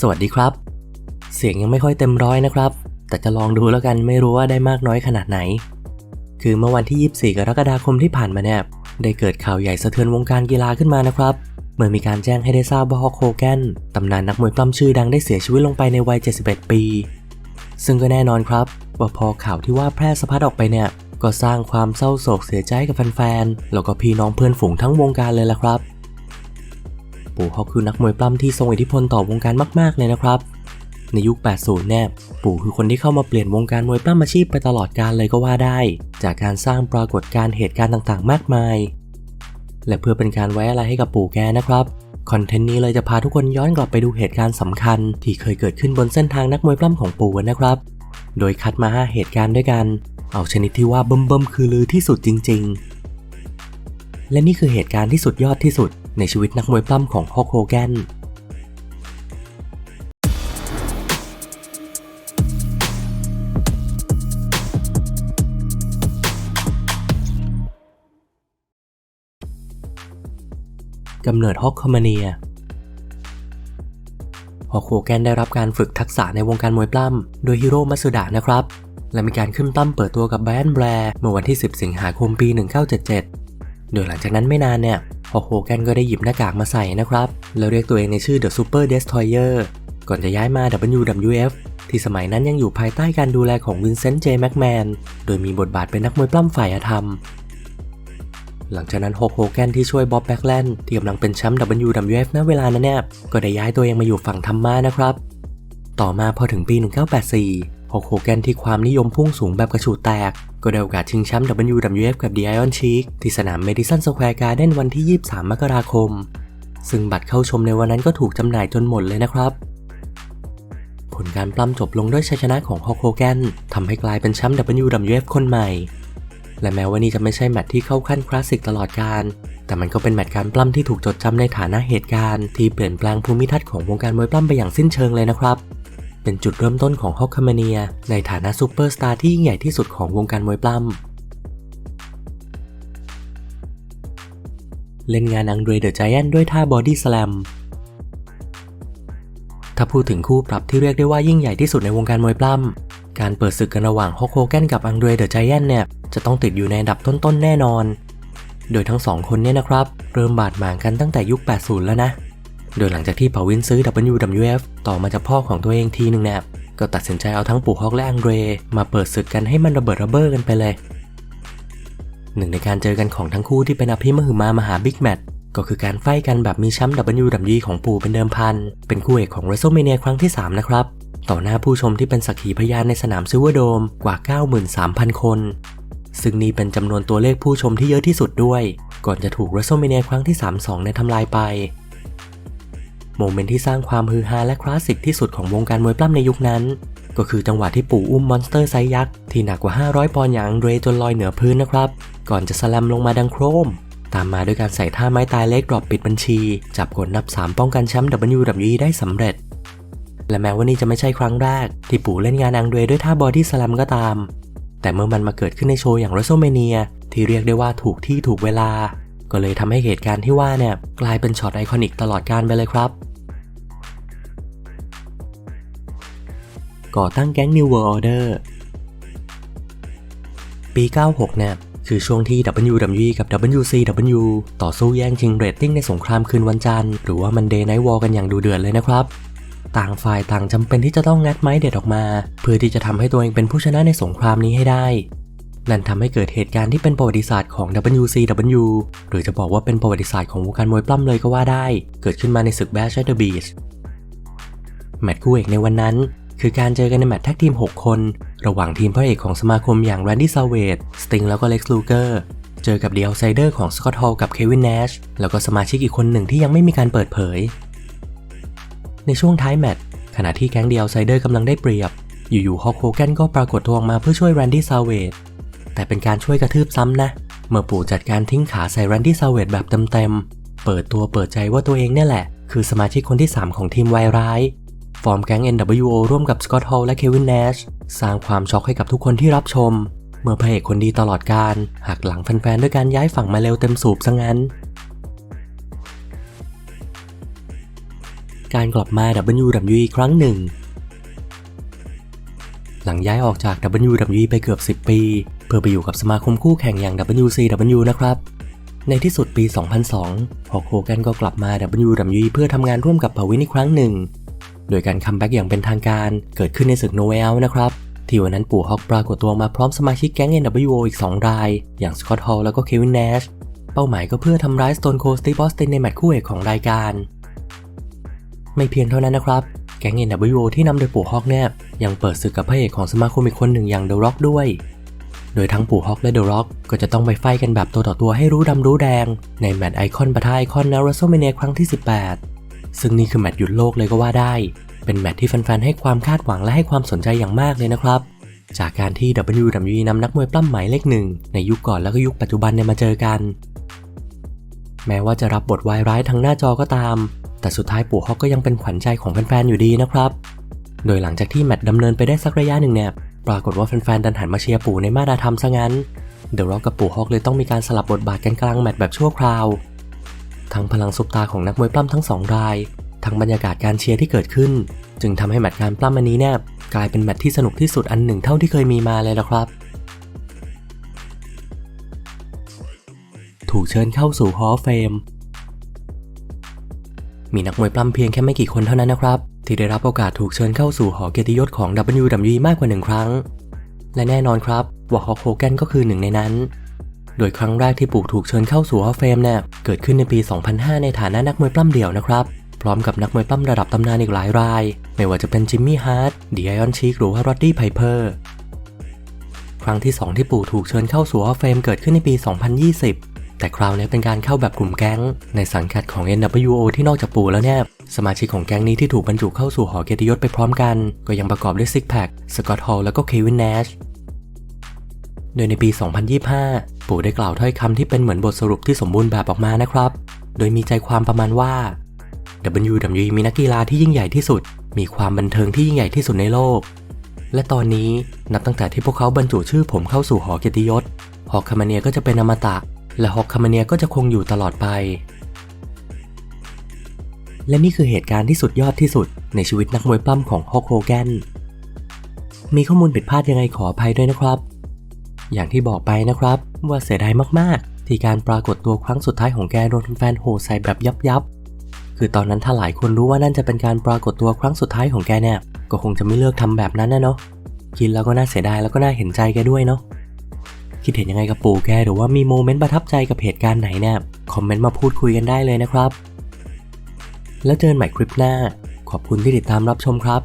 สวัสดีครับ เสียงยังไม่ค่อยเต็มร้อยนะครับ แต่จะลองดูแล้วกันไม่รู้ว่าได้มากน้อยขนาดไหน คือเมื่อวันที่ 24 กรกฎาคมที่ผ่านมาเนี่ยได้เกิดข่าวใหญ่สะเทือนวงการกีฬาขึ้นมานะครับเมื่อมีการแจ้งให้ได้ทราบว่าฮอกโคแกนตำนานนักมวยปล้ำชื่อดังได้เสียชีวิตลงไปในวัย 71 ปี ซึ่งก็แน่นอนครับว่าพอข่าวที่ว่าแพร่สะพัดออกไปเนี่ย ก็สร้างความเศร้าโศกเสียใจกับแฟนๆ แล้วก็พี่น้องเพื่อนฝูงทั้งวงการเลยล่ะครับ ปู่เขาคือนักมวยปล้ำที่ทรงอิทธิพลต่อวงการมากๆเลยนะครับ ในยุค 80 เนี่ย ปู่คือคนที่เข้ามาเปลี่ยนวงการมวยปล้ำอาชีพไปตลอดกาลเลยก็ว่าได้ จากการสร้างปรากฏการณ์เหตุการณ์ต่างๆ มากมาย และเพื่อเป็นการไว้อะไรให้กับปู่แกนะครับคอนเทนต์นี้เลยจะพาทุกคนย้อนกลับไปดูเหตุการณ์สำคัญ ที่เคยเกิดขึ้นบนเส้นทางนักมวยปล้ำของปู่นะครับ โดยคัดมา 5 เหตุการณ์ด้วยกัน เอาชนิดที่ว่าเบิ่มๆคือลือที่สุดจริง ๆ และนี่คือเหตุการณ์ที่สุดยอดที่สุด ในชีวิตนักมวยปล้ำของฮอกโฮแกนกำเนิดฮอกคอมเนียฮอกโฮแกนได้รับการฝึกทักษะในวงการมวยปล้ำ โดยฮิโร่มัสึดะนะครับ และมีการขึ้นปล้ำเปิดตัวกับไบรอันแบร์เมื่อวันที่ 10 สิงหาคมปี 1977 โดยหลังจากนั้นไม่นานเนี่ยฮอกโฮแกนก็ได้หยิบหน้ากากมาใส่นะครับ แล้วเรียกตัวเองในชื่อ The Super Destroyer ก่อนจะย้ายมา WWF ที่สมัยนั้นยังอยู่ภายใต้การดูแลของวินเซนต์เจแม็กแมนโดยมีบทบาทเป็นนักมวยปล้ำฝ่ายอาธรรม หลังจากนั้นฮอกโฮแกนที่ช่วยบ๊อบแบ็กแลนด์ที่กำลังเป็นแชมป์ WWF ณเวลานั้นเนี่ยก็ได้ย้ายตัวเองมาอยู่ฝั่งธรรมะนะครับ ต่อมาพอถึงปี 1984 กโฮแกนที่ความนิยมพุ่งสูงแบบกระฉูดแตก ก็ได้โอกาสชิงแชมป์ WWF กับ The Iron Sheik ที่สนาม Madison Square Garden วันที่ 23 มกราคม ซึ่งบัตรเข้าชมในวันนั้นก็ถูกจำหน่ายจนหมดเลยนะครับ ผลการปล้ำจบลงด้วยชัยชนะของฮอกโฮแกนทำให้กลายเป็นแชมป์ WWF คนใหม่ และแม้ว่านี่จะไม่ใช่แมตช์ที่เข้าขั้นคลาสสิกตลอดการ แต่มันก็เป็นแมตช์การปล้ำที่ถูกจดจำในฐานะเหตุการณ์ที่เปลี่ยนแปลงภูมิทัศน์ของวงการมวยปล้ำไปอย่างสิ้นเชิงเลยนะครับ เป็นจุดเริ่มต้นของฮอกคาเมเนีย ในฐานะซูเปอร์สตาร์ที่ยิ่งใหญ่ที่สุดของวงการมวยปล้ำ เล่นงานอังเดรเดอะไจแอนด้วยท่าบอดี้สแลมถ้าพูดถึงคู่ปรับที่เรียกได้ว่ายิ่งใหญ่ที่สุดในวงการมวยปล้ำ การเปิดศึกกันระหว่างฮอกโฮแกนกับอังเดรเดอะไจแอนเนี่ยจะต้องติดอยู่ในอันดับต้นๆแน่นอน โดยทั้งสองคนเนี่ยนะครับ เริ่มบาดหมางกันตั้งแต่ยุค 80 แล้วนะ โดยหลังจากที่เผาวินซื้อ WWF ต่อมาจากพ่อของตัวเองทีนึงเนี่ยก็ตัดสินใจเอาทั้งปู่ฮอกและอังเดรมาเปิดศึกกันให้มันระเบิดระเบ้อกันไปเลย หนึ่งในการเจอกันของทั้งคู่ที่เป็นอภิมหึมามหาบิ๊กแมตช์ก็คือการไฟกันแบบมีแชมป์ WWE ของปู่เป็นเดิมพัน เป็นคู่เอกของ WrestleMania ครั้งที่ 3 นะครับ ต่อหน้าผู้ชมที่เป็นสักขีพยานในสนามซิลเวอร์โดมกว่า 93,000 คน ซึ่งนี่เป็นจำนวนตัวเลขผู้ชมที่เยอะที่สุดด้วย ก่อนจะถูก WrestleMania ครั้งที่ 3-2 ในทำลายไป โมเมนต์ที่สร้างความฮือฮาและคลาสสิกที่สุดของวงการมวยปล้ำในยุคนั้น ก็คือจังหวะที่ปู่อุ้มมอนสเตอร์ไซยักษ์ที่หนักกว่า 500 ปอนด์อย่างเดรจนลอยเหนือพื้นนะครับ ก่อนจะสแลมลงมาดังโครม ตามมาด้วยการใส่ท่าไม้ตายเล็กดรอปปิดบัญชี จับกดนับ 3 ป้องกันแชมป์ WWE ได้สำเร็จ และแม้ว่านี่จะไม่ใช่ครั้งแรก ที่ปู่เล่นงานอังเดรด้วยท่าบอดี้สแลมก็ตาม แต่เมื่อมันมาเกิดขึ้นในโชว์อย่าง WrestleMania ที่เรียกได้ว่าถูกที่ถูกเวลา ก็เลยทำให้เหตุการณ์ที่ว่าเนี่ยกลายเป็นช็อตไอคอนิกตลอดการไปเลยครับ ก่อตั้งแก๊ง New World Order ปี 96 เนี่ยคือช่วงที่ WWE กับ WCW ต่อสู้แย่งชิงเรตติ้งในสงครามคืนวันจันทร์หรือว่ามัน Day Night War กันอย่างดูเดือดเลยนะครับ ต่างฝ่ายต่างจำเป็นที่จะต้องงัดไม้เด็ดออกมา เพื่อที่จะทำให้ตัวเองเป็นผู้ชนะในสงครามนี้ให้ได้ นั่นทำให้เกิดเหตุการณ์ที่เป็นประวัติศาสตร์ของ WCW หรือจะบอกว่าเป็นประวัติศาสตร์ของวงการมวยปล้ำเลยก็ว่าได้ เกิดขึ้นมาในศึก Bash at the Beach แมตช์คู่เอกในวันนั้น คือการเจอกันในแมตช์แท็กทีม 6 คน ระหว่างทีมพระเอกของสมาคมอย่าง Randy Savage, Sting แล้วก็ Lex Luger เจอกับ The Outsider ของ Scott Hall กับ Kevin Nash แล้วก็สมาชิกอีกคนหนึ่งที่ยังไม่มีการเปิดเผย ในช่วงท้ายแมตช์ขณะที่แก๊ง The Outsider กำลังได้เปรียบ อยู่ๆฮอกโฮแกนก็ปรากฏตัวออกมาเพื่อช่วย Randy Savage แต่เป็นการช่วยกระทืบซ้ำนะ เมื่อปู่จัดการทิ้งขาใส่ Randy Savage แบบเต็มๆ เปิดตัวเปิดใจว่าตัวเองเนี่ยแหละ คือสมาชิกคนที่ 3 ของทีมวายร้าย ฟอร์มแก๊ง NWO ร่วมกับสกอตต์ฮอลและเควินเนชสร้างความช็อกให้กับทุกคนที่รับชม เมื่อพระเอกคนดีตลอดการหักหลังแฟนๆด้วยการย้ายฝั่งมาเร็วเต็มสูบซะงั้นการกลับมา WWE อีกครั้งหนึ่ง หลังย้ายออกจาก WWE ไปเกือบ 10 ปี เพื่อไปอยู่กับสมาคมคู่แข่งอย่าง WCW นะครับ ในที่สุดปี 2002 ฮอกโฮแกนก็กลับมา WWE เพื่อทำงานร่วมกับพาวินอีกครั้งหนึ่ง โดยการคัมแบ็กอย่างเป็นทางการเกิดขึ้นในศึกโนเวลนะครับ ที่วันนั้นปู่ฮอกปรากฏตัวมาพร้อมสมาชิกแก๊ง NWO อีก 2 ราย อย่างสกอตต์ฮอลแล้วก็เควินเนชเป้าหมายก็เพื่อทำร้าย Stone Cold Steve Austin ในแมตช์คู่เอกของรายการ ไม่เพียงเท่านั้นนะครับแก๊ง NWO ที่นำโดยปู่ฮอกเนี่ยยังเปิดศึกกับพระเอกของสมาคมอีกคนหนึ่งอย่าง The Rock ด้วย โดยทั้งปู่ฮอกและ The Rock ก็จะต้องไปไฟกันแบบตัวต่อตัวให้รู้ดำรู้แดง ในแมตช์ไอคอนปะทะไอคอนใน WrestleMania ครั้งที่ 18 ซึ่งนี่คือแมตช์หยุดโลกเลยก็ว่าได้ เป็นแมตช์ที่แฟนๆให้ความคาดหวังและให้ความสนใจอย่างมากเลยนะครับ จากการที่ WWE นำนักมวยปล้ำหมายเลขหนึ่งในยุคก่อนแล้วก็ยุคปัจจุบันเนี่ยมาเจอกัน แม้ว่าจะรับบทวายร้ายทางหน้าจอก็ตาม แต่สุดท้ายปู่ฮอกก็ยังเป็นขวัญใจของแฟนๆอยู่ดีนะครับ โดยหลังจากที่แมตช์ดำเนินไปได้สักระยะหนึ่งเนี่ย ปรากฏว่าแฟนๆดันหันมาเชียร์ปู่ในมาตรธรรมซะงั้น เดอะร็อกกับปู่ฮอกเลยต้องมีการสลับบทบาทกันกลางแมตช์แบบชั่วคราว ทั้งพลังซุปตาของนักมวยปล้ำทั้งสองราย ทั้งบรรยากาศการเชียร์ที่เกิดขึ้น จึงทำให้แมตช์การปล้ำอันนี้เนี่ยกลายเป็นแมตช์ที่สนุกที่สุดอันหนึ่งเท่าที่เคยมีมาเลยละครับถูกเชิญเข้าสู่ฮอลล์เฟม มีนักมวยปล้ำเพียงแค่ไม่กี่คนเท่านั้นนะครับ ที่ได้รับโอกาสถูกเชิญเข้าสู่หอเกียรติยศของ WWE มากกว่าหนึ่งครั้ง และแน่นอนครับว่าฮอกโฮแกนก็คือหนึ่งในนั้น โดยครั้งแรกที่ปู่ถูกเชิญเข้าสู่ฮอเฟมเนี่ยเกิดขึ้นในปี 2005 ในฐานะนักมวยปล้ำเดี่ยวนะครับพร้อมกับนักมวยปล้ำระดับตำนานอีกหลายราย ไม่ว่าจะเป็นจิมมี่ฮาร์ดดีไอออนชีกหรือว่ารอดดี้ไพเพอร์ครั้งที่ 2 ที่ปู่ถูกเชิญเข้าสู่ฮอเฟมเกิดขึ้นในปี 2020 แต่คราวนี้เป็นการเข้าแบบกลุ่มแก๊ง ในสังกัดของ NWO ที่นอกจากปู่แล้วเนี่ย สมาชิกของแก๊งนี้ที่ถูกบรรจุเข้าสู่หอเกียรติยศไปพร้อมกัน ก็ยังประกอบด้วยซิกแพคสกอตต์ฮอลแล้วก็เควินเนชโดยในปี 2025 ปู่ได้กล่าวถ้อยคำที่เป็นเหมือนบทสรุปที่สมบูรณ์แบบออกมานะครับ โดยมีใจความประมาณว่า WWE มีนักกีฬาที่ยิ่งใหญ่ที่สุด มีความบันเทิงที่ยิ่งใหญ่ที่สุดในโลก และตอนนี้นับตั้งแต่ที่พวกเขาบรรจุชื่อผมเข้าสู่หอเกียรติยศฮอคามาเนียก็จะเป็นอมตะ และฮอกคามาเนียก็จะคงอยู่ตลอดไป และนี่คือเหตุการณ์ที่สุดยอดที่สุดในชีวิตนักมวยปล้ำของฮอกโฮแกน มีข้อมูลผิดพลาดยังไงขออภัยด้วยนะครับ อย่างที่บอกไปนะครับว่าเสียดายมากๆ ที่การปรากฏตัวครั้งสุดท้ายของแกโดนแฟนโหใส่แบบยับยับคือตอนนั้นถ้าหลายคนรู้ว่านั่นจะเป็นการปรากฏตัวครั้งสุดท้ายของแกเนี่ย ก็คงจะไม่เลือกทำแบบนั้นนะเนาะคิดแล้วก็น่าเสียดายแล้วก็น่าเห็นใจแกด้วยเนาะ คิดเห็นยังไงกับปู่แกหรือว่ามีโมเมนต์ประทับใจกับเหตุการณ์ไหนเนี่ยคอมเมนต์มาพูดคุยกันได้เลยนะครับ แล้วเจอกันใหม่คลิปหน้า ขอบคุณที่ติดตามรับชมครับ